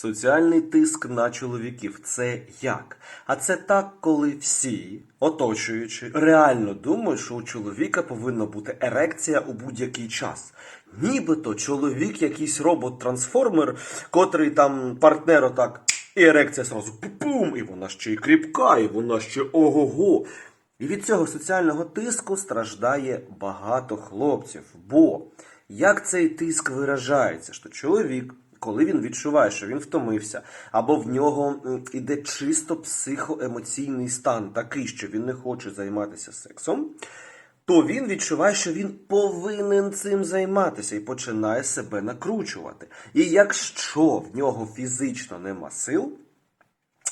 Соціальний тиск на чоловіків це як? А це так, коли всі, оточуючи, реально думають, що у чоловіка повинна бути ерекція у будь-який час. Нібито чоловік якийсь робот-трансформер, котрий там партнер отак, і ерекція сразу пум, і вона ще й кріпка, і вона ще ого-го. І від цього соціального тиску страждає багато хлопців. Бо як цей тиск виражається, що чоловік, коли він відчуває, що він втомився, або в нього йде іде чисто психоемоційний стан, такий, що він не хоче займатися сексом, то він відчуває, що він повинен цим займатися і починає себе накручувати. І якщо в нього фізично нема сил,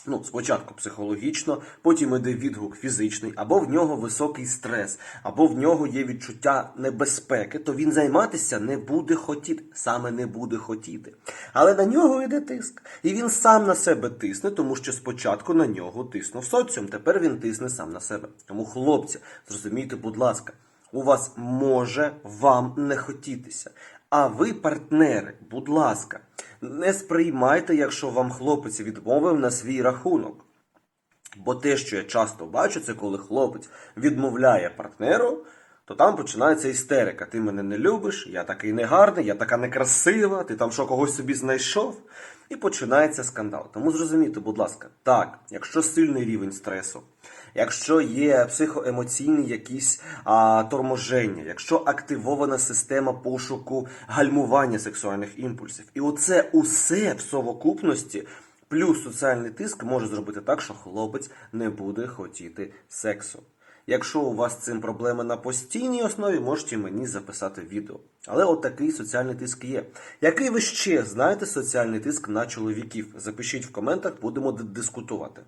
Ну, спочатку психологічно, потім іде відгук фізичний, або в нього високий стрес, або в нього є відчуття небезпеки, то він займатися не буде хотіти, саме не буде хотіти. Але на нього йде тиск. І він сам на себе тисне, тому що спочатку на нього тиснув соціум, тепер він тисне сам на себе. Тому, хлопці, зрозумійте, будь ласка, у вас може вам не хотітися. А ви, партнери, будь ласка, не сприймайте, якщо вам хлопець відмовив на свій рахунок. Бо те, що я часто бачу, це коли хлопець відмовляє партнеру, то там починається істерика. Ти мене не любиш, я такий негарний, я така некрасива, ти там що когось собі знайшов. І починається скандал. Тому зрозумійте, будь ласка, так, якщо сильний рівень стресу, якщо є психоемоційні якісь а, торможення, якщо активована система пошуку гальмування сексуальних імпульсів, і оце усе в совокупності. Плюс соціальний тиск може зробити так, що хлопець не буде хотіти сексу. Якщо у вас з цим проблеми на постійній основі, можете мені записати відео. Але от такий соціальний тиск є. Який ви ще знаєте соціальний тиск на чоловіків? Запишіть в коментах, будемо дискутувати.